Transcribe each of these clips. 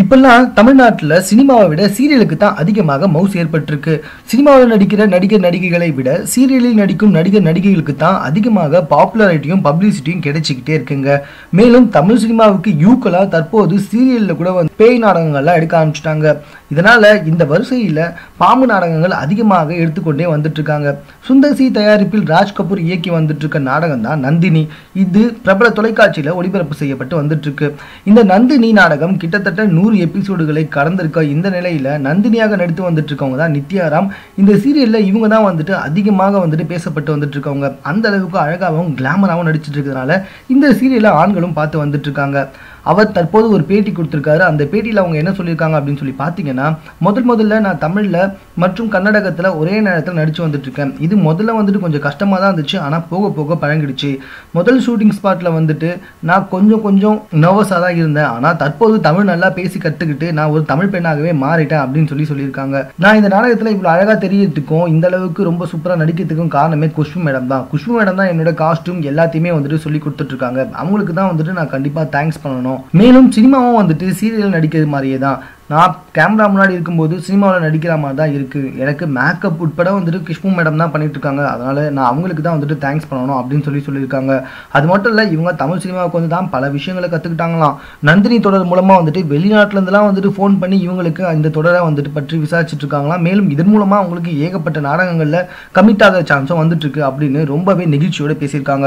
இப்பெல்லாம் தமிழ்நாட்டில் சினிமாவை விட சீரியலுக்கு தான் அதிகமாக மவுஸ் ஏற்பட்டிருக்கு. சினிமாவில் நடிக்கிற நடிகர் நடிகைகளை விட சீரியலில் நடிக்கும் நடிகர் நடிகைகளுக்கு தான் அதிகமாக பாப்புலாரிட்டியும் பப்ளிசிட்டியும் கிடைச்சிக்கிட்டே இருக்குங்க. மேலும் தமிழ் சினிமாவுக்கு யூக்கலாக தற்போது சீரியலில் கூட வந்து பேய் நாடகங்கள்லாம் எடுக்க ஆரம்பிச்சிட்டாங்க. இதனால் இந்த வரிசையில் பாம்பு நாடகங்கள் அதிகமாக எடுத்துக்கொண்டே வந்துட்டுருக்காங்க. சுந்தர் சி தயாரிப்பில் ராஜ் கபூர் இயக்கி வந்துட்டு இருக்க நாடகம் தான் நந்தினி. இது பிரபல தொலைக்காட்சியில் ஒளிபரப்பு செய்யப்பட்டு வந்துட்டுருக்கு. இந்த நந்தினி நாடகம் கிட்டத்தட்ட நூறு எபிசோடுகளை கடந்திருக்க இந்த நிலையில நந்தினியாக நடித்து வந்துட்டு இருக்கவங்க தான் நித்யாராம். இந்த சீரியல்ல இவங்க தான் வந்துட்டு அதிகமாக வந்துட்டு பேசப்பட்டு வந்துட்டு இருக்கவங்க அந்த அளவுக்கு அழகாகவும் கிளாமராகவும் நடிச்சிட்டு இருக்கிறதுனால இந்த சீரியலை ஆண்களும் பார்த்து வந்துட்டு இருக்காங்க அவர் தற்போது ஒரு பேட்டி கொடுத்துருக்காரு. அந்த பேட்டியில் அவங்க என்ன சொல்லியிருக்காங்க அப்படின்னு சொல்லி பார்த்தீங்கன்னா முதல் முதல்ல நான் தமிழில் மற்றும் கன்னடகத்தில் ஒரே நேரத்தில் நடித்து வந்துட்டுருக்கேன். இது முதல்ல வந்துட்டு கொஞ்சம் கஷ்டமாக தான் இருந்துச்சு. ஆனால் போக போக பழங்கிடுச்சு முதல் ஷூட்டிங் ஸ்பாட்டில் வந்துட்டு நான் கொஞ்சம் கொஞ்சம் நர்வஸாக தான் இருந்தேன். ஆனால் தற்போது தமிழ் நல்லா பேசி கற்றுக்கிட்டு நான் ஒரு தமிழ் பெண்ணாகவே மாறிட்டேன் அப்படின்னு சொல்லி சொல்லியிருக்காங்க. நான் இந்த நாடகத்தில் இவ்வளோ அழகாக தெரியறதுக்கும் இந்த அளவுக்கு ரொம்ப சூப்பராக நடிக்கிறதுக்கும் காரணமே குஷ்பு மேடம் தான். குஷ்பு மேடம் தான் என்னோட காஸ்ட்யூம் எல்லாத்தையுமே வந்துட்டு சொல்லி கொடுத்துட்ருக்காங்க அவங்களுக்கு தான் வந்துட்டு நான் கண்டிப்பாக தேங்க்ஸ் பண்ணணும். மேலும் சினிமாவும் வந்துட்டு சீரியல் நடிக்கிறது மாதிரியே தான். நான் கேமரா முன்னாடி இருக்கும்போது சினிமாவில் நடிக்கிற மாதிரி தான் இருக்குது எனக்கு மேக்கப் உட்பட வந்துட்டு கிஷ்மு மேடம் தான் பண்ணிகிட்டு இருக்காங்க. அதனால் நான் அவங்களுக்கு தான் வந்துட்டு தேங்க்ஸ் பண்ணணும் அப்படின்னு சொல்லி சொல்லியிருக்காங்க. அது மட்டும் இல்லை இவங்க தமிழ் சினிமாவுக்கு வந்து தான் பல விஷயங்களை கற்றுக்கிட்டாங்களாம் நந்தினி தொடர் மூலமாக வந்துட்டு வெளிநாட்டிலேருந்துலாம் வந்துட்டு ஃபோன் பண்ணி இவங்களுக்கு இந்த தொடரை வந்துட்டு பற்றி விசாரிச்சுட்டு இருக்காங்களாம். மேலும் இதன் மூலமாக அவங்களுக்கு ஏகப்பட்ட நாடகங்களில் கமிட் ஆகிற சான்ஸும் வந்துட்டுருக்கு அப்படின்னு ரொம்பவே நெகிழ்ச்சியோடு பேசியிருக்காங்க.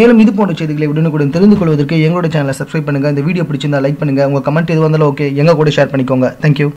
மேலும் இது போன்ற செய்திகளை உடனுக்குடன் தெரிந்து கொள்வதற்கு எங்களோட சேனலை சப்ஸ்கிரைப் பண்ணுங்க. இந்த வீடியோ பிடிச்சிருந்தா லைக் பண்ணுங்கள் உங்கள் கமெண்ட் எது வந்தாலும் ஓகே எங்க கூட ஷேர் பண்ணிக்கோங்க. बताऊँगा थैंक यू